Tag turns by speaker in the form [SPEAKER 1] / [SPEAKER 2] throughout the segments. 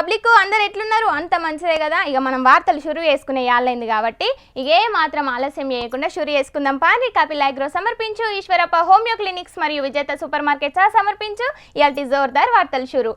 [SPEAKER 1] Public అందరు ఎట్లున్నారు? అంత మంచిదే కదా. ఇక మనం వార్తలు షురు చేసుకునే యాళ్ళైంది కాబట్టి ఇక ఏ మాత్రం ఆలస్యం చేయకుండా షురు చేసుకుందాం. పారి కపిల్ అగ్రో సమర్పించు. ఈశ్వరప్ప హోమియో క్లినిక్స్ మరియు విజేత సూపర్ మార్కెట్ సహా సమర్పించు. ఇయాల్టి జోర్దార్ వార్తలు షురు.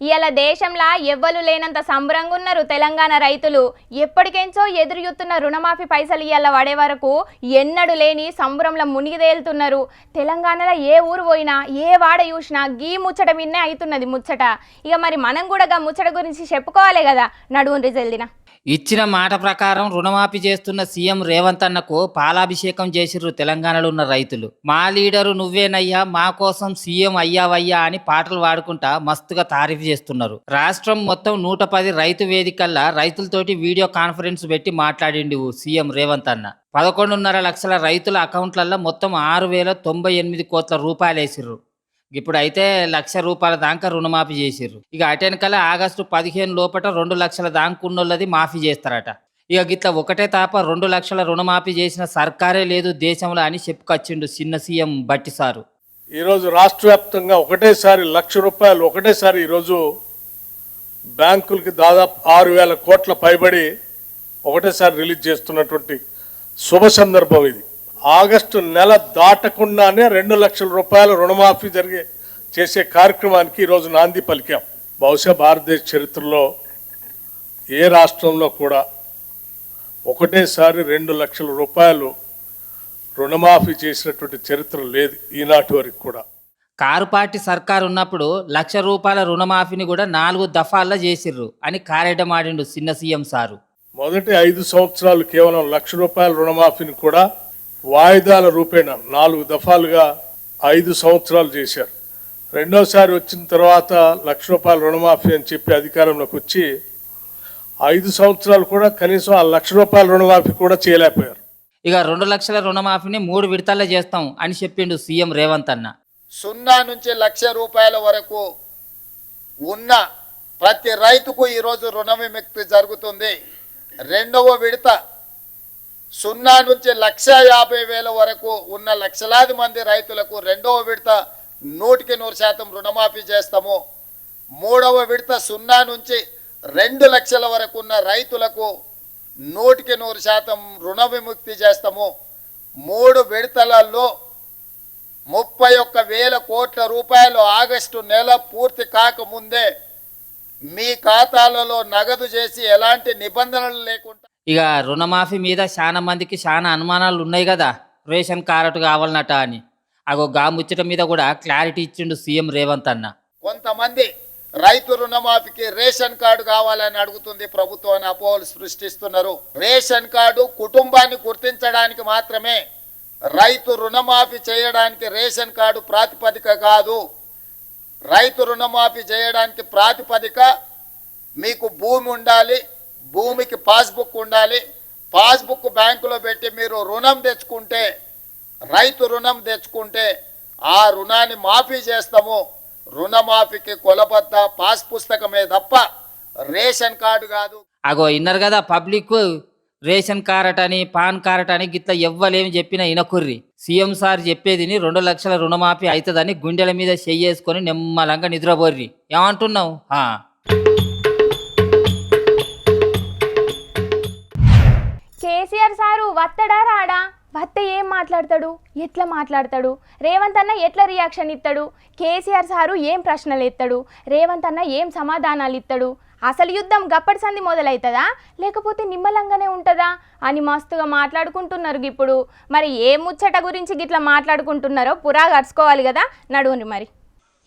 [SPEAKER 1] ఇవాళ దేశంలో ఎవ్వరు లేనంత సంబరంగున్నారు తెలంగాణ రైతులు. ఎప్పటికెంచో ఎదురుయుతున్న రుణమాఫీ పైసలు ఇవాళ పడే వరకు ఎన్నడు లేని సంబరంలో మునిగిదేలుతున్నారు. తెలంగాణలో ఏ ఊరు పోయినా ఏ వాడ చూసినా గీ ముచ్చట మిన్నే అవుతున్నది ముచ్చట. ఇక మరి మనం కూడా గా ముచ్చట గురించి చెప్పుకోవాలి కదా. నడువుని రిజల్దిన
[SPEAKER 2] ఇచ్చిన మాట ప్రకారం రుణమాఫీ చేస్తున్న సీఎం రేవంత్ అన్నకు పాలాభిషేకం చేసిర్రు తెలంగాణలో ఉన్న రైతులు. మా లీడరు నువ్వేనయ్యా మా కోసం సీఎం అయ్యావయ్యా అని పాటలు పాడుకుంటా మస్తుగా తారీఫ్ చేస్తున్నారు. రాష్ట్రం మొత్తం నూట పది రైతు వేదికల్లా రైతులతోటి వీడియో కాన్ఫరెన్స్ పెట్టి మాట్లాడిండు సీఎం రేవంత్ అన్న. పదకొండున్నర లక్షల రైతుల అకౌంట్లలో మొత్తం ఆరు వేల తొంభై ఎనిమిది కోట్ల రూపాయలు వేసిర్రు ఇప్పుడు అయితే లక్ష రూపాయల దాకా రుణమాఫీ చేసిర్రు. ఇక అటెనకల ఆగస్టు పదిహేను లోపల రెండు లక్షల దాకా ఉన్నోళ్ళది మాఫీ చేస్తారట. ఇక గిట్ల ఒకటే తాప రెండు లక్షల రుణమాఫీ చేసిన సర్కారే లేదు దేశంలో అని చెప్పుకొచ్చిండు చిన్న సీఎం బట్టి సారు.
[SPEAKER 3] ఈరోజు రాష్ట్ర వ్యాప్తంగా ఒకటేసారి లక్ష రూపాయలు ఒకటేసారి ఈరోజు బ్యాంకులకి దాదాపు ఆరు వేల కోట్ల పైబడి ఒకటేసారి రిలీజ్ చేస్తున్నటువంటి శుభ సందర్భం ఇది. ఆగస్టు నెల దాటకుండానే రెండు లక్షల రూపాయల రుణమాఫీ జరిగే చేసే కార్యక్రమానికి ఈరోజు నాంది పలికాం. బహుశా భారతదేశ చరిత్రలో ఏ రాష్ట్రంలో కూడా ఒకటేసారి రెండు లక్షల రూపాయలు రుణమాఫీ చేసినటువంటి చరిత్ర లేదు ఈనాటి వరకు కూడా.
[SPEAKER 2] కారు పార్టీ సర్కారు ఉన్నప్పుడు లక్ష రూపాయల రుణమాఫీని కూడా నాలుగు దఫాల్లో చేసిర్రు అని కారెడమాడిండు చిన్న సీఎం సారు.
[SPEAKER 3] మొదటి ఐదు సంవత్సరాలు కేవలం లక్ష రూపాయల రుణమాఫీని కూడా వాయిదాల రూపేణ నాలుగు దఫాలుగా ఐదు సంవత్సరాలు చేశారు. రెండోసారి వచ్చిన తర్వాత లక్ష రూపాయల రుణమాఫీ అని చెప్పి అధికారంలోకి వచ్చి ఐదు సంవత్సరాలు కూడా కనీసం ఆ లక్ష రూపాయల రుణమాఫీ కూడా చేయలేకపోయారు.
[SPEAKER 2] ఇక రెండు లక్షల రుణమాఫీని మూడు విడతల్లో చేస్తాం అని చెప్పిండు సీఎం రేవంత్ అన్న.
[SPEAKER 4] సున్నా నుంచి లక్ష రూపాయల వరకు ఉన్న ప్రతి రైతుకు ఈరోజు రుణ విముక్తి జరుగుతుంది. రెండవ విడత సున్నా నుంచి లక్ష యాభై వేల వరకు ఉన్న లక్షలాది మంది రైతులకు రెండవ విడత నూటికి నూరు శాతం రుణమాఫీ చేస్తాము. మూడవ విడత సున్నా నుంచి రెండు లక్షల వరకు ఉన్న రైతులకు నూటికి నూరు శాతం రుణ విముక్తి చేస్తాము. మూడు విడతలలో ముప్పై ఒక్క వేల కోట్ల రూపాయలు ఆగస్టు నెల పూర్తి కాకముందే మీ ఖాతాలలో నగదు చేసి ఎలాంటి నిబంధనలు లేకుండా
[SPEAKER 2] ఇక రుణమాఫీ మీద చాలా మందికి చాలా అనుమానాలు ఉన్నాయి కదా. రేషన్ కార్డు కావాలన్నట అని. అగో గా ముచ్చట మీద కూడా క్లారిటీ ఇచ్చిండు సీఎం రేవంత్ అన్న.
[SPEAKER 4] కొంతమంది రైతు రుణమాఫీకి రేషన్ కార్డు కావాలని అడుగుతుంది ప్రభుత్వం అని అపోహలు సృష్టిస్తున్నారు. రేషన్ కార్డు కుటుంబాన్ని గుర్తించడానికి మాత్రమే రైతు రుణమాఫీ చేయడానికి రేషన్ కార్డు ప్రాతిపదిక కాదు. రైతు రుణమాఫీ చేయడానికి ప్రాతిపదిక మీకు భూమి ఉండాలి భూమికి పాస్బుక్ ఉండాలి. పాస్బుక్ బ్యాంకులో పెట్టి మీరు రుణం తెచ్చుకుంటే రైతు రుణం తెచ్చుకుంటే ఆ రుణాన్ని మాఫీ చేస్తాము. రుణమాఫీకి కొలబద్ద పాస్ పుస్తకమే తప్ప రేషన్ కార్డు కాదు.
[SPEAKER 2] అగో ఇన్నారు కదా పబ్లిక్ రేషన్ కార్డ్ అని పాన్ కార్డ్ అని గిట్లా ఎవ్వలేమి చెప్పిన ఇనకుర్రి సీఎం సార్ చెప్పేదిని రెండు లక్షల రుణమాఫీ అవుతుందని గుండెల మీద చెయ్యేసుకొని నిమ్మలంగా నిద్రపోర్రి. ఏమంటున్నావు?
[SPEAKER 1] కేసీఆర్ సారు వత్తడా రాడా? వత్త ఏం మాట్లాడతాడు? ఎట్లా మాట్లాడతాడు? రేవంత్ అన్న ఎట్లా రియాక్షన్ ఇస్తాడు కేసీఆర్ సారు ఏం ప్రశ్నలు ఎత్తాడు? రేవంత్ అన్న ఏం సమాధానాలు ఇస్తాడు అసలు యుద్ధం గప్పటి సంధి మొదలవుతుందా లేకపోతే నిమ్మలంగానే ఉంటుందా? అని మస్తుగా మాట్లాడుకుంటున్నారు ఇప్పుడు మరి ఏ ముచ్చట గురించి గిట్లా మాట్లాడుకుంటున్నారో పురా గడుచుకోవాలి కదా నడువుని మరి.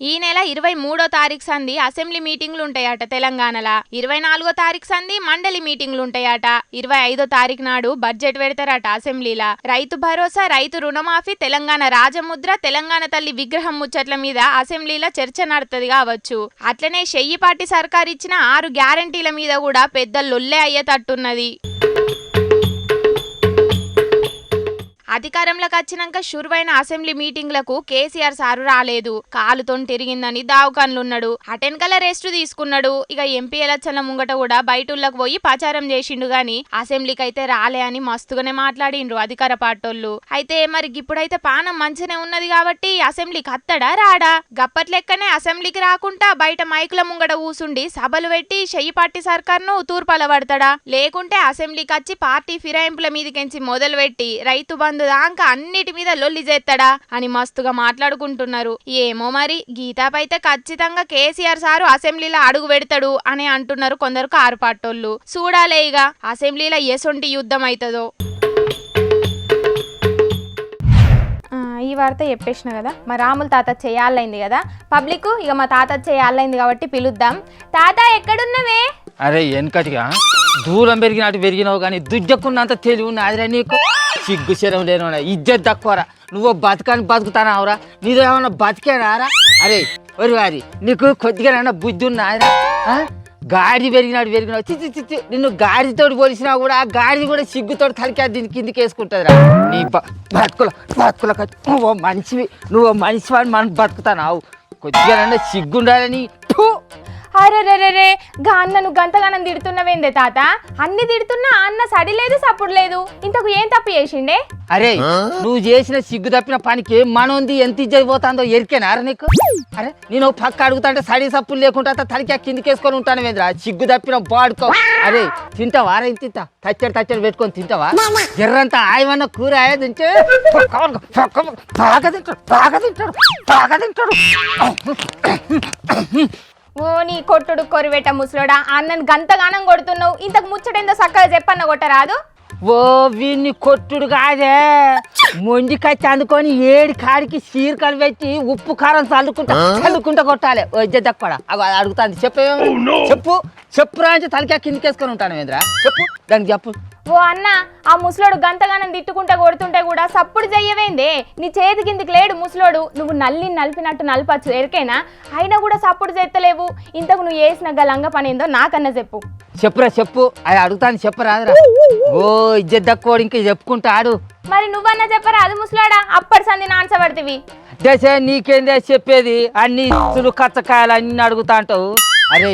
[SPEAKER 1] ఈ నెల ఇరవై మూడో తారీఖు సంది అసెంబ్లీ మీటింగ్లు ఉంటాయట తెలంగాణలో. ఇరవై నాలుగో తారీఖు సంది మండలి మీటింగ్లు ఉంటాయట. ఇరవై ఐదో తారీఖు నాడు బడ్జెట్ పెడతారట అసెంబ్లీలా. రైతు భరోసా రైతు రుణమాఫీ తెలంగాణ రాజముద్ర తెలంగాణ తల్లి విగ్రహం ముచ్చట్ల మీద అసెంబ్లీలో చర్చ నడుతుంది కావచ్చు. అట్లనే షెయ్యిపాటి సర్కార్ ఇచ్చిన ఆరు గ్యారంటీల మీద కూడా పెద్ద లొల్లే అయ్యేటట్టున్నది. అధికారంలోకి వచ్చినాక షురువైన అసెంబ్లీ మీటింగ్లకు కేసీఆర్ సారు రాలేదు. కాలుతో తిరిగిందని దావకాన్లున్నాడు. అటెన్కల రెస్ట్ తీసుకున్నాడు. ఇక ఎంపీ ఎలక్షన్ల ముంగట కూడా బయటూళ్ళకు పోయి ప్రచారం చేసిండు గాని అసెంబ్లీకి అయితే రాలే అని మస్తుగానే మాట్లాడిండ్రు అధికార పార్టోళ్ళు అయితే మరి ఇప్పుడైతే పానం మంచినే ఉన్నది కాబట్టి అసెంబ్లీకి అత్తడా రాడా? గప్పట్లెక్కనే అసెంబ్లీకి రాకుండా బయట మైకుల ముంగట కూసుండి సభలు పెట్టి చెయ్యి పార్టీ సర్కార్ను తూర్పాల పడతాడా? లేకుంటే అసెంబ్లీకి వచ్చి పార్టీ ఫిరాయింపుల మీదకెంచి మొదలు పెట్టి రైతు బంధు దాకా అన్నిటి మీద లొల్లి చేస్తాడా అని మస్తుగా మాట్లాడుకుంటున్నారు. ఏమో మరి గీతాపైతే ఖచ్చితంగా కేసీఆర్ సారు అసెంబ్లీలో అడుగు పెడతాడు అని అంటున్నారు కొందరు కారు పార్టోళ్ళు చూడాలే ఇక అసెంబ్లీలో ఎసొంటి యుద్ధం అవుతుందో ఆ, ఈ వార్త చెప్పేసిన కదా మా రాముల తాత చేయాలైంది కదా. పబ్లిక్ ఇక మా తాత చేయాలైంది కాబట్టి పిలుద్దాం. తాత ఎక్కడున్నవే?
[SPEAKER 5] అరే వెనకటిగా దూరం పెరిగినట్టు పెరిగినావు కానీ దుజ్జకున్నంత తెలివి నాదిరా నీకు. సిగ్గు శరం లేను ఇజ్జత్ తక్కువరా నువ్వు బతకని బతుకుతానావురా? నీదేమన్నా బతికేనారా అరే ఒరి వారి నీకు కొద్దిగానన్నా బుద్ధి ఉన్నదిరా గాడి పెరిగినాడు పెరిగినావు. చిచ్చి చిచ్చి నిన్ను గాడితో పోలిసినా కూడా ఆ గాడి కూడా సిగ్గుతోటి తలికా దీని కిందికి వేసుకుంటుందిరా నీ బతుకుల బతుకుల నువ్వు మనిషివి నువ్వు మనిషి వాడిని మనం బతుకుతానావు. కొద్దిగానన్నా సిగ్గుండాలని.
[SPEAKER 1] అరే రే రే రే గా అన్నను గంతగానం తిడుతున్నవేందే తాత? అన్ని తిడుతున్నా అన్న సడి లేదు సప్పుడు లేదు. ఇంతకు ఏం తప్పు చేసిండే?
[SPEAKER 5] అరే నువ్వు చేసిన సిగ్గు తప్పిన పనికి మనోంది ఎంత ఇజ్జతి పోతుందో ఎరికేనారా నీకు? అరే నేను పక్క అడుగుతాంటే సడి సప్పులు లేకుండా తలికి కిందికేసుకొని ఉంటాను వేంద్రా. సిగ్గు తప్పిన బాడుకో అరే తింటావా? రే తింటా? తచ్చడి తచ్చడి పెట్టుకొని తింటావా? ఎర్రంతా ఆయమన్న కూర తింటే బాగా తింటాడు బాగా తింటాడు బాగా తింటాడు.
[SPEAKER 1] ఓ నీ కొట్టుడు కొరివేట ముసలోడా అన్నను గంతగానం కొడుతున్నావు. ఇంతకు ముచ్చటేందో చక్కగా చెప్పన్న కొట్టరాదు?
[SPEAKER 5] ఓ వీన్ని కొట్టుడు కాదే. మొండి కచ్చి అందుకొని ఏడి కాడికి చీరకలు పెట్టి ఉప్పు కారం చల్లుకుంటా చల్లుకుంటా కొట్టాలి. వద్ద దక్కడా అవి అడుగుతాంది. చెప్పు. చెప్పు. చెప్పురా అంటే తలకా కిందకేసుకొని ఉంటాను వేంద్రా చెప్పు. దానికి చెప్పు.
[SPEAKER 1] ఓ అన్న ఆ ముసలోడు గంతగానం తిట్టుకుంటా కొడుతుంటే కూడా సప్పుడు చెయ్యవేందే? నీ చేతి కిందికి లేడు ముసలోడు నువ్వు నల్లి నలిపినట్టు నలపచ్చు ఎరికేనా? అయినా కూడా సప్పుడు చేస్తలేవు ఇంతకు నువ్వు చేసిన గలంగ పని ఏందో నాకన్నా చెప్పు.
[SPEAKER 5] చెప్పురా చెప్పు. అది అడుగుతాను చెప్పరాదురా. ఓ ఇజ్జత్ దక్కోడు ఇంకా చెప్పుకుంటాడు
[SPEAKER 1] మరి నువ్వన్నా చెప్పరా అది ముసలాడా? అప్పటి సంది నాన్సబడితివి
[SPEAKER 5] దశ నీకేందే చెప్పేది? అన్ని ఇస్తులు కచ్చకాయలు అన్ని అడుగుతా అంటావు. అరే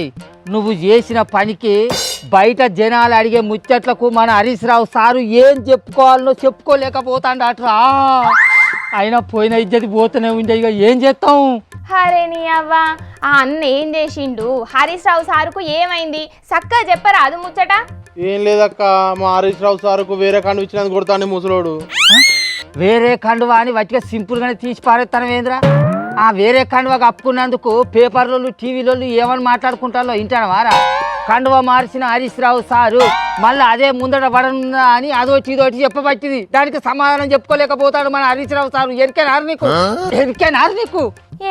[SPEAKER 5] నువ్వు చేసిన పనికి బయట జనాలు అడిగే ముచ్చట్లకు మన హరీష్ రావు సారు ఏం చెప్పుకోవాలనో చెప్పుకోలేకపోతాడట్రా అయినా పోయిన ఇజ్జతి పోతూనే ఉంది ఇక ఏం చేస్తాం?
[SPEAKER 1] హరే నీ అవ్వ ఆ అన్న ఏం చేసిండు? హరీష్ రావు సారుకు ఏమైంది? చక్కగా చెప్పరా అది ముచ్చట?
[SPEAKER 6] ఏం లేదక్క మా హరీష్ రావు సార్కు వేరే కండు ఇచ్చినందుకు కొడతాను ముసలోడు.
[SPEAKER 5] వేరే కండువా అని వట్టిగా సింపుల్గానే తీసి పారేస్తాను ఏంద్రా ఆ వేరే కండువా కప్పుకున్నందుకు పేపర్లలో టీవీలలో ఏమని మాట్లాడుకుంటారో వింటాను వారా? కండువా మార్చిన హరీష్ రావు సారు మళ్ళీ అదే ముందట పడనుందా అని అదోటి ఇదోటి చెప్పబట్టింది. దానికి సమాధానం చెప్పుకోలేకపోతాడు మన హరీష్ రావు సారు ఎరికేనారు నీకు. ఎరికేనారు నీకు.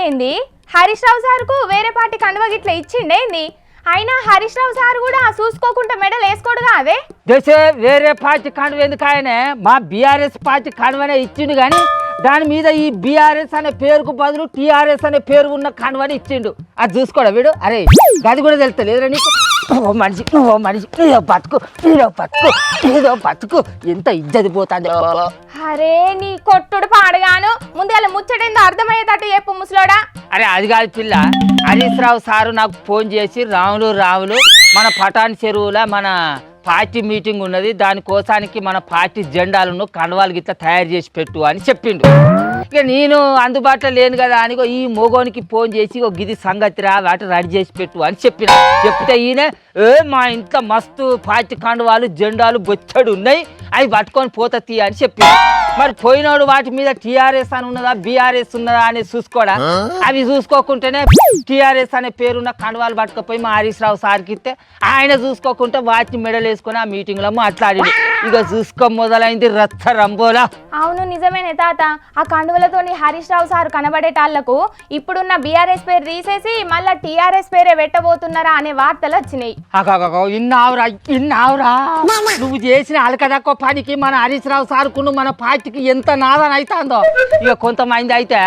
[SPEAKER 1] ఏంది? హరీష్ రావు సార్కు వేరే పార్టీ కండువ గిట్ల ఇచ్చిండే ఏంది? అయినా హరీష్ రావు సార్ కూడా చూసుకోకుండా మెడల్ వేసుకోడుగా అదే
[SPEAKER 5] దశ వేరే పార్టీ కండువ ఎందుకు ఆయనే? మా బీఆర్ఎస్ పార్టీ కండువనే ఇచ్చిండు కానీ దాని మీద ఈ బీఆర్ఎస్ అనే పేరుకు బదులు టీఆర్ఎస్ అనే పేరు ఉన్న కండువని ఇచ్చిండు. అది చూసుకోడా వీడు? అరే గది కూడా తెలుస్తలేదురా నీకు. ఓ మనిషి ఓ మనిషి ఏదో బతుకు ఏదో బతుకు ఏదో బతుకు. ఎంత ఇజ్జతి పోతుంది.
[SPEAKER 1] అరే నీ కొట్టుడు పాడగాను. ముందుగా ముచ్చటేందో అర్థమయ్యేటట్టు చెప్పు ముసలోడా.
[SPEAKER 5] అరే అది కాదు పిల్ల. హరీష్ రావు సారు నాకు ఫోన్ చేసి రాములు రాములు మన పటాన్ చెరువుల మన పార్టీ మీటింగ్ ఉన్నది దానికోసానికి మన పార్టీ జెండాలను కండవాలు గిట్ల తయారు చేసి పెట్టు అని చెప్పిండు. ఇక నేను అందుబాటులో లేను కదా అని ఈ మోగోనికి ఫోన్ చేసి ఒక గిది సంగతి రా వాటి రెడీ చేసి పెట్టు అని చెప్పిన. చెప్తే ఈయన ఏ మా ఇంట్లో మస్తు పార్టీ కండువాలు జెండాలు బొచ్చడు ఉన్నాయి. అవి పట్టుకొని పోతా తీ అని చెప్పిండు మరి పోయినోడు వాటి మీద టీఆర్ఎస్ అని ఉన్నదా బీఆర్ఎస్ ఉన్నదా అని చూసుకోడా? అవి చూసుకోకుంటేనే టీఆర్ఎస్ అనే పేరున్న కండవాలు పట్టుకపోయి మా హరీష్ రావు సార్కి ఇస్తే ఆయన చూసుకోకుంటే వాటిని మెడలు వేసుకొని ఆ మీటింగ్లో మాట్లాడి ఇక చూసుకో మొదలైంది రచ్చ రంబోలా.
[SPEAKER 1] అవును నిజమేనే తాత. ఆ కండువలతోని హరీష్ రావు సార్ కనబడేటాళ్ళకు ఇప్పుడున్న బీఆర్ఎస్ పేరు తీసేసి మళ్ళా టీఆర్ఎస్ పేరే పెట్టబోతున్నారా అనే వార్తలు వచ్చినాయి.
[SPEAKER 5] ఇన్నావురా ఇన్నావురా. నువ్వు చేసిన అలకదక్క పనికి మన హరీష్ రావు సార్కును మన పార్టీకి ఎంత నాదన అవుతుందో ఇక కొంతమంది అయితే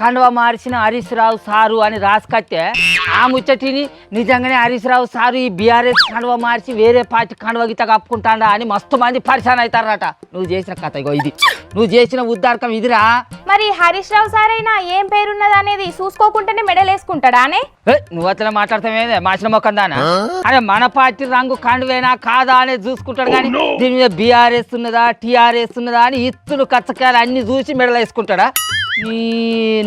[SPEAKER 5] కండువ మార్చిన హరీష్ రావు సారు అని రాసుకట్టే ఆ ముచ్చటిని నిజంగానే హరీష్ రావు సారు ఈ బీఆర్ఎస్ కండువ మార్చి వేరే పార్టీ కండువ గీత కప్పుకుంటాడా అని మస్తు మంది పరిశాన్ అవుతారట. నువ్వు చేసిన కథ ఇగో ఇది. నువ్వు చేసిన ఉద్దారకం ఇదిరా.
[SPEAKER 1] మరి హరీష్ రావు సార్ అయినా ఏం పేరున్నది అనేది చూసుకోకుండానే మెడలేసుకుంటాడా అనే
[SPEAKER 5] ఏ, నువ్వు అట్లా మాట్లాడతావేదే మాసిన మొక్కందానా అరే మన పార్టీ రంగు కండువేనా కాదా అనేది చూసుకుంటాడు కానీ దీని మీద బీఆర్ఎస్ ఉన్నదా టీఆర్ఎస్ ఉన్నదా అని ఇత్తులు కచ్చకాయలు అన్ని చూసి మెడలు వేసుకుంటాడా నీ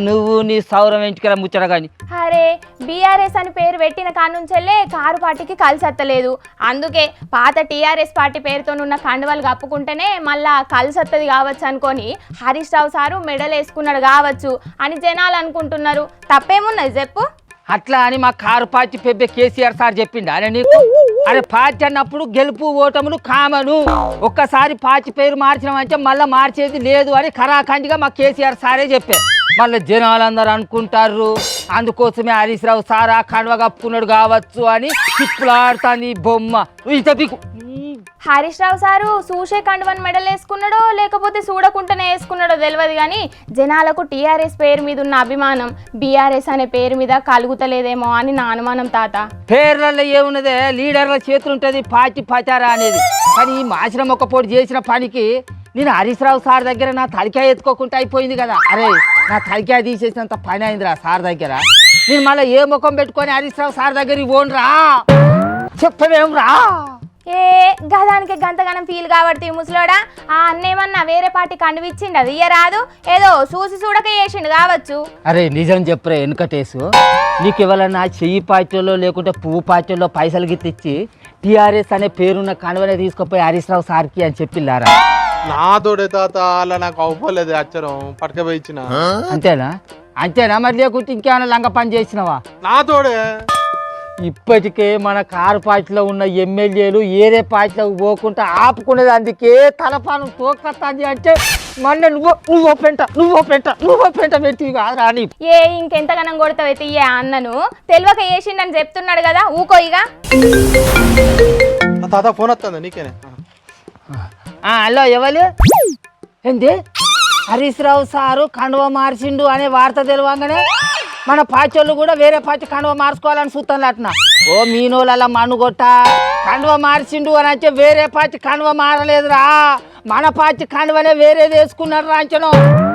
[SPEAKER 5] నువ్వు నీ సౌరం ఎంచుకెళ్ళ ముచ్చట కానీ
[SPEAKER 1] అరే బీఆర్ఎస్ అని పేరు పెట్టిన కానుంచెల్లే కారు పార్టీకి కలిసత్తలేదు. అందుకే పాత టీఆర్ఎస్ పార్టీ పేరుతో ఉన్న కండువలు కప్పుకుంటేనే మళ్ళా కలిసత్తది కావచ్చు అనుకొని హరీష్ రావు సారు మెడల్ వేసుకున్నాడు కావచ్చు అని జనాలు అనుకుంటున్నారు. తప్పేమున్నది చెప్పు?
[SPEAKER 5] అట్లా అని మా కారు పార్టీ పెద్ద కేసీఆర్ సార్ చెప్పిండు. అరే నీకు అరే పార్టీ అన్నప్పుడు గెలుపు ఓటములు కామను. ఒక్కసారి పార్టీ పేరు మార్చినామంటే మళ్ళీ మార్చేది లేదు అని ఖరాఖండిగా మా కేసీఆర్ సారే చెప్పారు మళ్ళీ జనాలందరూ అనుకుంటారు అందుకోసమే హరీష్ రావు సారా కండవ కప్పుకున్నాడు కావచ్చు అని తిప్పులాడుతుంది ఈ బొమ్మ. ఇంత పీకు
[SPEAKER 1] హరీష్ రావు సారు చూసే కండువని మెడల్ వేసుకున్నాడో లేకపోతే చూడకుండానే వేసుకున్నాడో తెలియదు కానీ జనాలకు టీఆర్ఎస్ పేరు మీద ఉన్న అభిమానం బీఆర్ఎస్ అనే పేరు మీద కలుగుతలేదేమో అని నా అనుమానం తాత.
[SPEAKER 5] పేర్లలో ఏమున్నదే? లీడర్ల చేతులు ఉంటుంది పార్టీ పచారా అనేది. కానీ ఈ మాసిన పోటీ చేసిన పనికి నేను హరీష్ రావు సార్ దగ్గర నా తలికాయ ఎత్తుకోకుండా అయిపోయింది కదా. అరే నా తలికాయ తీసేసినంత పని అయిందిరా సార్ దగ్గర. నేను మళ్ళీ ఏ ముఖం పెట్టుకొని హరీష్ రావు సార్ దగ్గరికి పోనురా? చెప్పవేం రా
[SPEAKER 1] ఏ గదానికి గంతగానం ఫీల్ కాబట్టి ముసలోడా ఆ అన్నేమన్నా వేరే పార్టీ కండువిచ్చిండు? అది ఇయ్యరాదు ఏదో చూసి చూడక చేసిండు కావచ్చు.
[SPEAKER 5] అరే నిజం చెప్పరే వెనుకటేసు. నీకు ఎవరన్నా చెయ్యి పార్టీలో లేకుంటే పువ్వు పార్టీలో పైసలు గిట్ల ఇచ్చి టీఆర్ఎస్ అనే పేరున్న కనువనే తీసుకుపోయి హరీష్ రావు సార్కి అని చెప్పిల్లారా?
[SPEAKER 6] నాతోడే తాత అలా నాకు అవ్వలేదు అచ్చరం పట్టుకపోయి ఇచ్చిన.
[SPEAKER 5] అంతేనా? అంతేనా? మరి లేకుంటే ఇంకేమైనా లంగ పని చేసినావా?
[SPEAKER 6] నాతోడే
[SPEAKER 5] ఇప్పటికే మన కారు పార్టీలో ఉన్న ఎమ్మెల్యేలు ఏరే పార్టీలోకి పోకుండా ఆపుకునేది అందుకే తలపానం తోకత్తాంది అంటే మళ్ళీ నువ్వు నువ్వు పెంట నువ్వు పెంట నువ్వు పెంట పెట్టి కాదురా అని
[SPEAKER 1] ఏ ఇంకెంతగానం కొడతావైతే ఇయ్యే అన్నను? తెలియక చేసిండని చెప్తున్నాడు కదా ఊకో ఇక.
[SPEAKER 6] తాత ఫోన్ వస్తుందా నీకేనే.
[SPEAKER 5] ఆ, హలో ఎవరు? ఏంది? హరీష్ రావు సారు కండువ మార్చిండు అనే వార్త తెలియంగానే మన పాచోళ్ళు కూడా వేరే పాచ కండువ మార్చుకోవాలని చూస్తాను అట్నా ఓ మీనోళ్ళ మనుగొట్ట కండువ మార్చిండు అని అంటే వేరే పాచి కండువ మారలేదురా. మన పార్టీ కండువనే వేరేది వేసుకున్నాడు రాంచను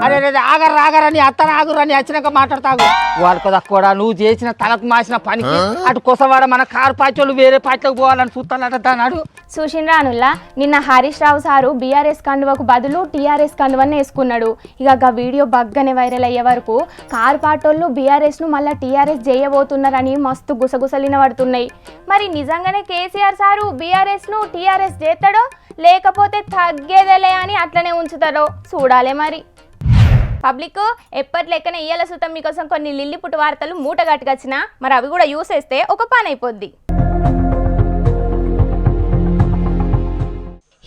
[SPEAKER 5] అరే అరే ఆగరు రాగరని అత్తన ఆగురని వచ్చినాక మాట్లాడతాగు. వాళ్ళకు కూడా నువ్వు చేసిన తలకు మాసిన పనికి అటు కొసవాడ మన కారు పార్టీ వాళ్ళు వేరే పార్టీలోకి పోవాలని చూస్తానట దానాడు.
[SPEAKER 1] చూసిండ్రా అనుల్లా నిన్న హరీష్ రావు సారు బీఆర్ఎస్ కండువకు బదులు టీఆర్ఎస్ కండువని వేసుకున్నాడు. ఇక గా వీడియో బగ్గనే వైరల్ అయ్యే వరకు కారు పాటోళ్ళు బీఆర్ఎస్ను మళ్ళీ టీఆర్ఎస్ చేయబోతున్నారని మస్తు గుసగుసలిన పడుతున్నాయి మరి నిజంగానే కేసీఆర్ సారు బీఆర్ఎస్ను టీఆర్ఎస్ చేస్తాడో? లేకపోతే తగ్గేదేలే అని అట్లనే ఉంచుతారో చూడాలి మరి. పబ్లిక్ ఎప్పటి లెక్కన ఇయ్యాల సుతం మీకోసం కొన్ని లిల్లిపుట్టు వార్తలు మూటగట్టుకొచ్చినా మరి అవి కూడా యూస్ చేస్తే ఒక పని అయిపోద్ది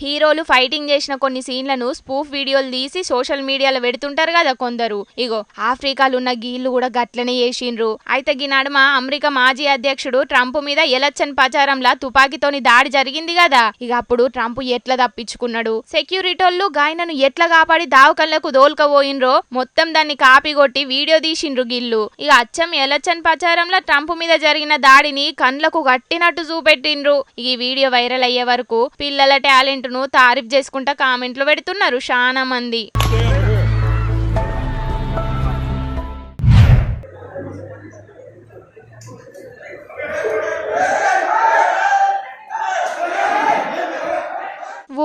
[SPEAKER 1] హీరోలు ఫైటింగ్ చేసిన కొన్ని సీన్లను స్పూఫ్ వీడియోలు తీసి సోషల్ మీడియాలో పెడుతుంటారు కదా కొందరు. ఇగో ఆఫ్రికాలో ఉన్న గీళ్ళు కూడా గట్లనే చేసిండ్రు. అయితే గీ నడుమ అమెరికా మాజీ అధ్యక్షుడు ట్రంప్ మీద ఎలక్షన్ ప్రచారంలా తుపాకీతోని దాడి జరిగింది కదా. ఇక అప్పుడు ట్రంప్ ఎట్లా తప్పించుకున్నాడు? సెక్యూరిటోళ్ళు గాయనను ఎట్లా కాపాడి దావకళ్ళకు దోల్కపోయినరో మొత్తం దాన్ని కాపీ కొట్టి వీడియో తీసిండ్రు గిల్లు ఇక అచ్చం ఎలక్షన్ ప్రచారంలో ట్రంప్ మీద జరిగిన దాడిని కండ్లకు కట్టినట్టు చూపెట్టిండ్రు. ఈ వీడియో వైరల్ అయ్యే వరకు పిల్లల టాలెంట్ ను తారీఫ్ చేసుకుంటా కామెంట్లు పెడుతున్నారు. చాలా మంది.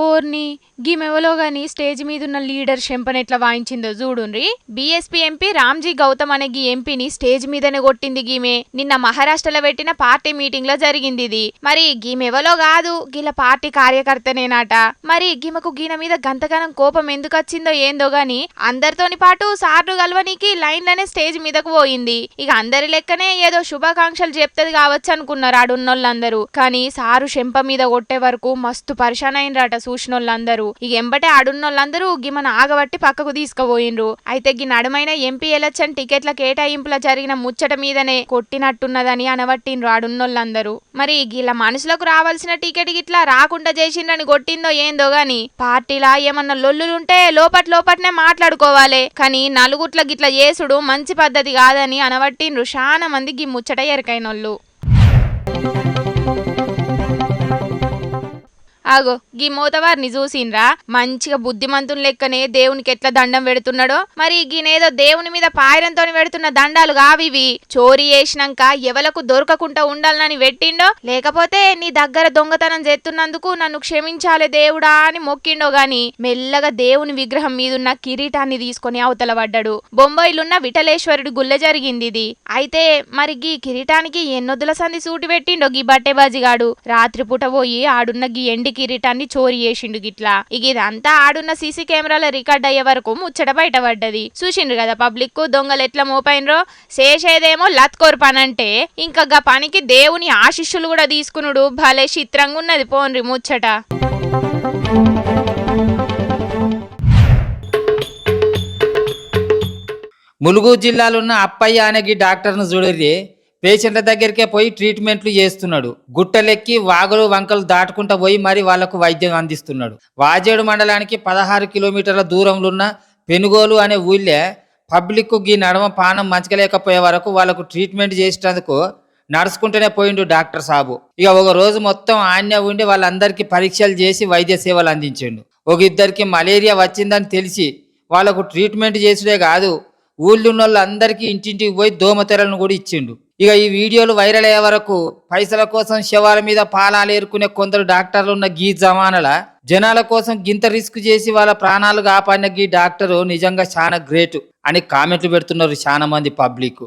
[SPEAKER 1] ఓర్ని గిమెవలో గాని స్టేజ్ మీద ఉన్న లీడర్ శంపని ఎట్లా వాయించిందో చూడుండ్రి. బీఎస్పీ ఎంపీ రామ్జీ గౌతమ్ అనే గీ ఎంపీని స్టేజ్ మీదనే కొట్టింది గీమె. నిన్న మహారాష్ట్రలో పెట్టిన పార్టీ మీటింగ్లో జరిగింది ఇది. మరి గీమెవలో కాదు గీల పార్టీ కార్యకర్తనేనాట. మరి గీమకు గీన మీద గంతగనం కోపం ఎందుకు వచ్చిందో ఏందో గాని అందరితోని పాటు సార్లు గలవనీకి లైన్లనే స్టేజ్ మీదకు పోయింది. ఇక అందరి లెక్కనే ఏదో శుభాకాంక్షలు చెప్తది కావచ్చు అనుకున్నారు ఆడున్నోళ్ళందరూ. కానీ సారు శంప మీద కొట్టే వరకు మస్తు పరిశాన్ అయినరాట చూసిన వాళ్ళందరూ ఇక ఎంబటే ఆడున్నోళ్ళందరూ గిమన ఆగబట్టి పక్కకు తీసుకుపోయిండ్రు. అయితే గి నడుమైన ఎంపీ ఎలక్షన్ టికెట్ల కేటాయింపుల జరిగిన ముచ్చట మీదనే కొట్టినట్టున్నదని అనబట్టిండ్రు ఆడున్నోళ్ళందరూ. మరి గిల మనుషులకు రావాల్సిన టికెట్ గిట్లా రాకుండా చేసిండ్రని కొట్టిందో ఏందో గాని పార్టీలా ఏమన్నా లొల్లులుంటే లోపట్ లోపట్నే మాట్లాడుకోవాలి. కానీ నలుగుట్ల గిట్ల చేసుడు మంచి పద్ధతి కాదని అనబట్టిండ్రు చాలా మంది గి ముచ్చట ఎరకైనోళ్ళు. ఆగో గీ మోతవారిని చూసిండ్రా మంచిగా బుద్ధిమంతుని లెక్కనే దేవునికి ఎట్లా దండం పెడుతున్నాడో? మరి గీనేదో దేవుని మీద పాయరంతో పెడుతున్న దండాలు కావివి చోరీ చేసినాక ఎవలకు దొరకకుండా ఉండాలని పెట్టిండో? లేకపోతే నీ దగ్గర దొంగతనం చేస్తున్నందుకు నన్ను క్షమించాలే దేవుడా అని మొక్కిండో గాని? మెల్లగా దేవుని విగ్రహం మీదున్న కిరీటాన్ని తీసుకొని అవతల పడ్డాడు. బొంబాయిలున్న విఠలేశ్వరుడు గుల్ల జరిగింది ఇది అయితే మరి గీ కిరీటానికి ఎన్నొద్దుల సంధి సూటి పెట్టిండో గీ బట్టేబాజిగాడు? రాత్రిపూట పోయి ఆడున్న గీ ఎండి కిరీటాన్ని చోరీ చేసిండు గిట్లా. ఇక ఇదంతా ఆడున్న సీసీ కెమెరాల రికార్డ్ అయ్యే వరకు ముచ్చట బయటపడ్డది చూసిండ్రు కదా పబ్లిక్ దొంగలు ఎట్లా మోపైనరో? చేసేదేమో లత్కోర్ పని అంటే ఇంకా గా పనికి దేవుని ఆశిష్యులు కూడా తీసుకునుడు. భలే చిత్రంగా ఉన్నది పోన్రి ముచ్చట.
[SPEAKER 2] ములుగు జిల్లాలో ఉన్న అప్పయ్య అనేకి డాక్టర్ను చూడరి పేషెంట్ల దగ్గరికే పోయి ట్రీట్మెంట్లు చేస్తున్నాడు. గుట్టలెక్కి వాగులు వంకలు దాటుకుంటా పోయి మరి వాళ్ళకు వైద్యం అందిస్తున్నాడు. వాజేడు మండలానికి పదహారు కిలోమీటర్ల దూరంలో ఉన్న పెనుగోలు అనే ఊళ్ళే పబ్లిక్ గీ నడమ పానం మంచకలేకపోయే వరకు వాళ్ళకు ట్రీట్మెంట్ చేసేందుకు నడుచుకుంటూనే పోయిండు డాక్టర్ సాబు. ఇక ఒక రోజు మొత్తం ఆన్య ఉండి వాళ్ళందరికీ పరీక్షలు చేసి వైద్య సేవలు అందించిండు. ఒక ఇద్దరికి మలేరియా వచ్చిందని తెలిసి వాళ్ళకు ట్రీట్మెంట్ చేసుడే కాదు ఊళ్ళో ఉన్న వాళ్ళందరికీ ఇంటింటికి పోయి దోమతెరలను కూడా ఇచ్చిండు. ఇక ఈ వీడియోలు వైరల్ అయ్యే వరకు పైసల కోసం శవాల మీద పాలాలు ఏరుకునే కొందరు డాక్టర్లు ఉన్న గీ జమానల జనాల కోసం గింత రిస్క్ చేసి వాళ్ళ ప్రాణాలు కాపాడిన గీ డాక్టరు నిజంగా చాలా గ్రేట్ అని కామెంట్లు పెడుతున్నారు చాలా మంది పబ్లిక్.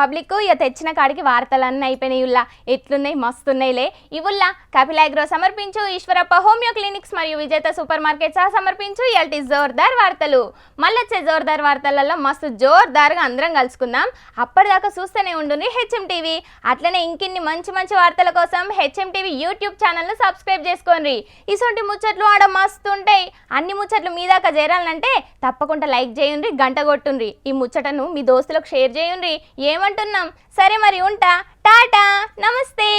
[SPEAKER 1] పబ్లిక్ ఇక తెచ్చిన కాడికి వార్తలన్నీ అయిపోయినాయి ఉల్లా ఎట్లున్నాయి? మస్తున్నాయిలే. ఇవుల్లా కపిలాగ్రో సమర్పించు ఈశ్వరప్ప హోమియో క్లినిక్స్ మరియు విజేత సూపర్ మార్కెట్ సహా సమర్పించు ఎల్టీ జోర్దార్ వార్తలు. మళ్ళొచ్చే జోర్దార్ వార్తలలో మస్తు జోర్దార్గా అందరం కలుసుకుందాం. అప్పటిదాకా చూస్తూనే ఉండుంది హెచ్ఎం టీవీ. అట్లనే ఇంకిన్ని మంచి మంచి వార్తల కోసం హెచ్ఎం టీవీ యూట్యూబ్ ఛానల్ను సబ్స్క్రైబ్ చేసుకోండి. ఇసొంటి ముచ్చట్లు ఆడ మస్తు ఉంటాయి అన్ని ముచ్చట్లు మీ దాకా చేరాలంటే తప్పకుండా లైక్ చేయండి గంట కొట్టుండ్రి. ఈ ముచ్చటను మీ దోస్తులకు షేర్ చేయండి అంటున్నాం సరే మరి ఉంటా. టాటా. నమస్తే.